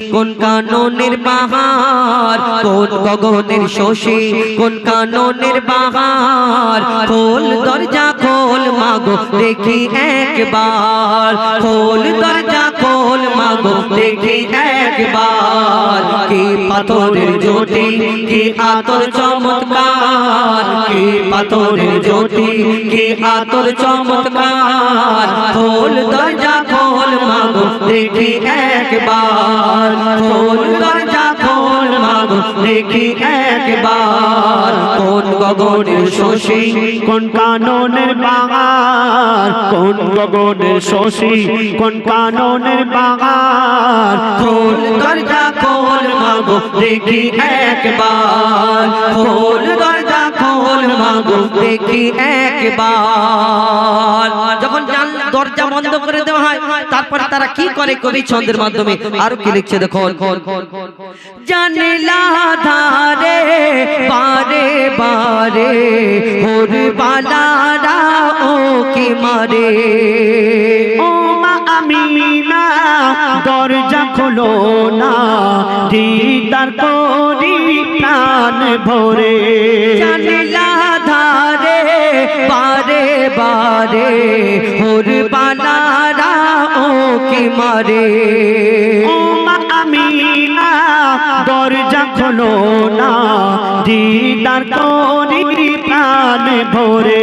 কোন কাননের বাহার? কোন গগনের শশী? কোন কাননের বাহার? খোল দরজা খোল মাগো, দেখি একবার। খোল দরজা খোল মাগো, দেখি একবার। কি পাথরের জ্যোতি, কি আতর চমৎকার। কি পাথরের জ্যোতি, কি আতর চমৎকার। খোল দরজা খোল মাগো, দেখি একবার খোল দরজা খোল মাগো? দেখি একবার কোন গগনের শশী? কোন কাননের বাগার কোন গগনের শশী? কোন কাননের বাগার খোল দরজা খোল মাগো? দেখি একবার খোল দরজা খোল মাগো? দেখি একবার দরজা বন্ধ করে দেওয়া হয়। তারপরে তারা কি করে কবি ছন্দের মাধ্যমে? আরও কি লিখছে দেখো জানলা ধারে বারে বারে হোর বালারা ও কি মারে। ও মা আমিনা দরজা খোলো না দিদার করি প্রাণ ভরে। জানলা ধারে বারে বারে হোর বালারা ও কি মারে। ও মা আমিনা দরজা খোলো না দিদার করি প্রাণ ভরে।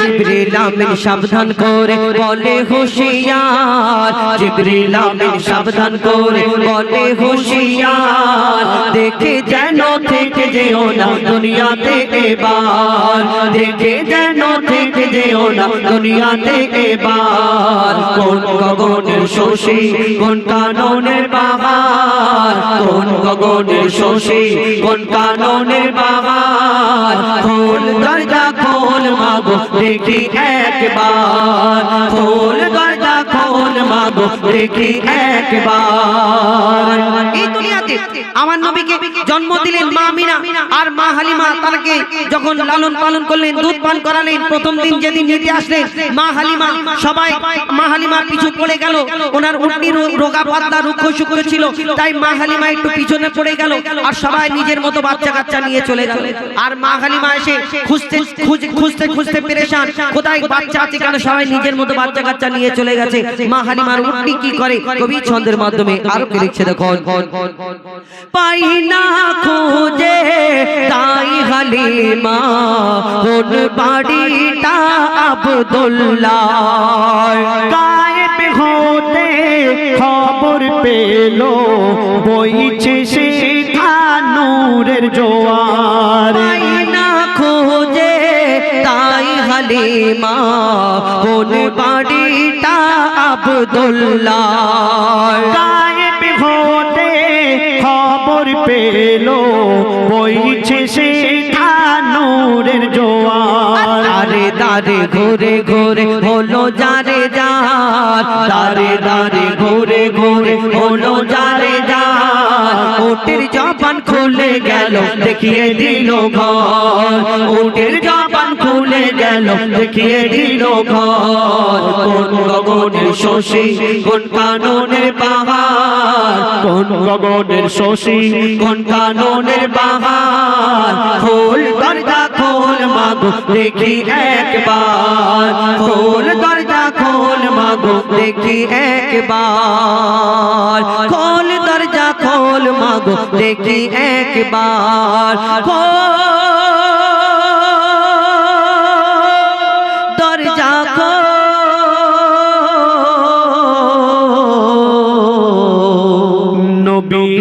জিবরিল সাবধান করে বলে হুশিয়ার। জিবরিল আমিন সাবধান করে বলে হুশিয়ার। দেখে যেন থেকে যেও না দুনিয়াতে এবার। দেখে যেন থেকে যেও না দুনিয়াতে এবার। কোন গগনের শশী, কোন কাননের বাহার? কোন গগনের শশী, কোন কাননের বাহার? খোল দরজা, খোল মাগো, দেখি একবার। খোল দরজা মাগো দেখি একবার। এই দুনিয়াতে আমার নবীকে জন্ম দিলেন মা মিনা আর মা হালিমা তাকে যখন লালন পালন করলেন, দুধ পান করালেন, প্রথম দিন যেদিন নিতে আসলেন, মা হালিমা সবাই মা হালিমার পিছু পড়ে গেল। ওনার উটনি রোগা পাতলা রুক্ষ শুক্র ছিল, তাই মা হালিমা একটু পিছনে পড়ে গেল আর সবাই নিজের মতো বাচ্চা কাচ্চা নিয়ে চলে গেল। আর মা হালিমা এসে খুঁজতে খুঁজ- খুঁজতে খুঁজতে পেরেশান, কোথায় বাচ্চা আছে কেন সবাই নিজের মতো বাচ্চা কাচ্চা নিয়ে চলে গেছে। মা হালিমার উটনি কি করে? কবি ছন্দের মাধ্যমে আরও কি লিখছে দেখো পাই না খোঁজে তাই হালিমা কোন বাড়িটা আবদুল্লাহ। গায়েব হতে খবর পেল বইছে সে নূরের জোয়ার। না খোঁজে তাই হালিমা কোন আবদুল্লাহ। গায়েব হতে খবর পেল বইছে সে নূরের জোয়ার। দারে দারে ঘুরে ঘুরে হলো যারে যার। দারে দারে ঘুরে ঘুরে হলো যারে যার। ওটের জবান খুলে গেল দেখিয়ে দিল ঘর। ওটের জবান খুলে গেল। দেখিয়ে দিল ঘর। কোন গগনের শশী, কোন কাননের বাহার কোন গগনের শশী, কোন কাননের খোল দরজা খোল মাগো, দেখি একবার। খোল দরজা খোল মাগো, দেখি একবার। খোল দরজা খোল মাগো, দেখি একবার। খোল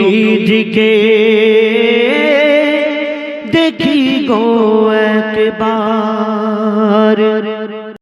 নবীজিকে দেখি গো একবার।